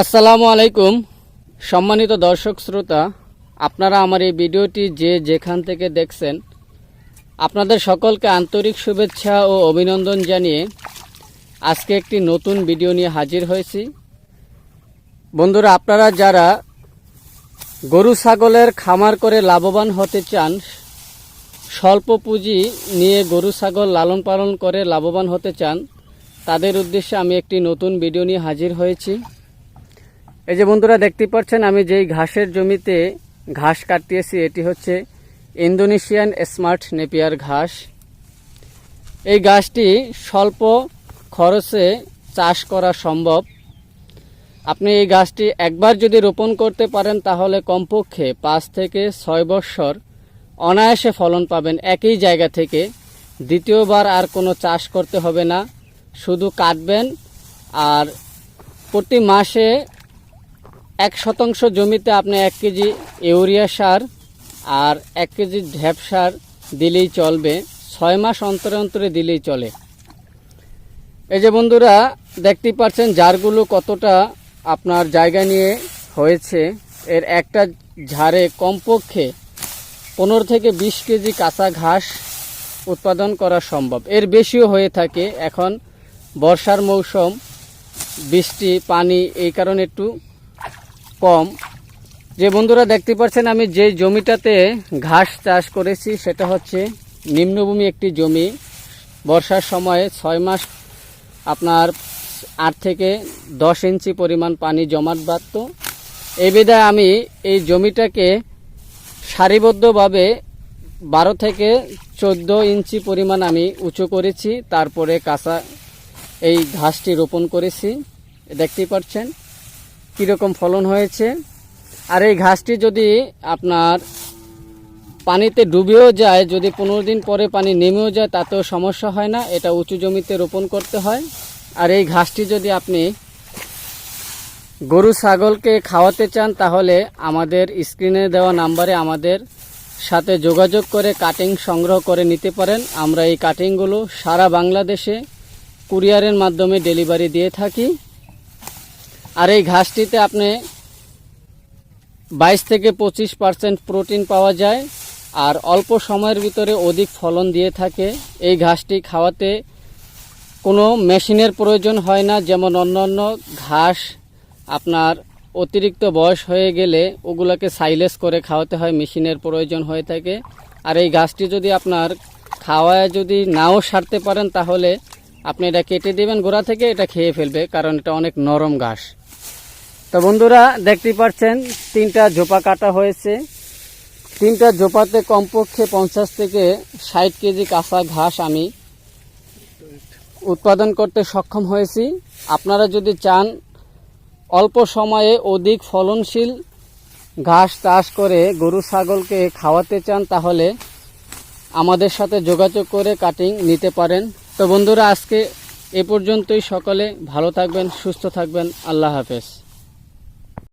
আসসালামু আলাইকুম। সম্মানিত দর্শক শ্রোতা, আপনারা আমার এই ভিডিওটি যে যেখান থেকে দেখছেন, আপনাদের সকলকে আন্তরিক শুভেচ্ছা ও অভিনন্দন জানিয়ে আজকে একটি নতুন ভিডিও নিয়ে হাজির হয়েছি। বন্ধুরা, আপনারা যারা গরু, ছাগলের খামার করে লাভবান হতে চান, স্বল্প পুঁজি নিয়ে গরু, ছাগল লালন পালন করে লাভবান হতে চান, তাদের উদ্দেশ্যে আমি একটি নতুন ভিডিও নিয়ে হাজির হয়েছি। এই যে বন্ধুরা দেখতে পাচ্ছেন, আমি যেই ঘাসের জমিতে ঘাস কাটিয়েছি, এটি হচ্ছে ইন্দোনেশিয়ান স্মার্ট নেপিয়ার ঘাস। এই ঘাসটি স্বল্প খরচে চাষ করা সম্ভব। আপনি এই গাছটি একবার যদি রোপণ করতে পারেন, তাহলে কমপক্ষে পাঁচ থেকে ছয় বৎসর অনায়াসে ফলন পাবেন একই জায়গা থেকে। দ্বিতীয়বার আর কোনো চাষ করতে হবে না, শুধু কাটবেন আর প্রতি মাসে এক শতাংশ জমিতে আপনি এক কেজি ইউরিয়া সার আর এক কেজি ঢ্যাপ সার দিলেই চলবে, ছয় মাস অন্তরে অন্তরে দিলেই চলে। এই যে বন্ধুরা, দেখতেই পাচ্ছেন জারগুলো কতটা আপনার জায়গা নিয়ে হয়েছে। এর একটা ঝাড়ে কমপক্ষে পনেরো থেকে বিশ কেজি কাঁচা ঘাস উৎপাদন করা সম্ভব। এর বেশিও হয়ে থাকে এখন বর্ষার মৌসুম, বৃষ্টি, পানি, এই কারণে একটু কম। যে বন্ধুরা দেখতে পাচ্ছেন, আমি যে জমিটাতে ঘাস চাষ করেছি, সেটা হচ্ছে নিম্নভূমি একটি জমি। বর্ষার সময়ে ছয় মাস আপনার আট থেকে দশ ইঞ্চি পরিমাণ পানি জমাট বাঁধত। এই বিধায় আমি এই জমিটাকে সারিবদ্ধভাবে বারো থেকে চোদ্দ ইঞ্চি পরিমাণ আমি উঁচু করেছি। তারপরে কাঁচা এই ঘাসটি রোপণ করেছি। দেখতেই পাচ্ছেন। কীরকম ফলন হয়েছে? আর এই ঘাসটি যদি আপনার পানিতে ডুবেও যায়, যদি পনেরো দিন পরে পানি নেমেও যায়, তাতেও সমস্যা হয় না, এটা উঁচু জমিতে রোপণ করতে হয়। আর এই ঘাসটি যদি আপনি গরু, ছাগলকে খাওয়াতে চান, তাহলে আমাদের স্ক্রিনে দেওয়া নাম্বারে আমাদের সাথে যোগাযোগ করে কাটিং সংগ্রহ করে নিতে পারেন। আমরা এই কাটিংগুলো সারা বাংলাদেশে কুরিয়ারের মাধ্যমে ডেলিভারি দিয়ে থাকি। আর এই ঘাসটিতে আপনি বাইশ থেকে পঁচিশ পার্সেন্ট প্রোটিন পাওয়া যায় আর অল্প সময়ের ভিতরে অধিক ফলন দিয়ে থাকে। এই ঘাসটি খাওয়াতে কোনো মেশিনের প্রয়োজন হয় না, যেমন অন্যান্য ঘাস আপনার অতিরিক্ত বয়স হয়ে গেলে ওগুলোকে সাইলেস করে খাওয়াতে হয়, মেশিনের প্রয়োজন হয়ে থাকে। আর এই ঘাসটি যদি আপনার খাওয়ায় যদি নাও সারতে পারেন, তাহলে আপনি এটা কেটে দেবেন গোড়া থেকে, এটা খেয়ে ফেলবে, কারণ এটা অনেক নরম ঘাস। তো বন্ধুরা দেখতেই পাচ্ছেন, তিনটা ঝোপা কাটা হয়েছে। তিনটা জোপাতে কমপক্ষে পঞ্চাশ থেকে ষাট কেজি কাঁচা ঘাস আমি উৎপাদন করতে সক্ষম হয়েছি। আপনারা যদি চান অল্প সময়ে অধিক ফলনশীল ঘাস চাষ করে গরু, ছাগলকে খাওয়াতে চান, তাহলে আমাদের সাথে যোগাযোগ করে কাটিং নিতে পারেন। তো বন্ধুরা, আজকে এ পর্যন্তই। সকলে ভালো থাকবেন, সুস্থ থাকবেন। আল্লাহ হাফেজ।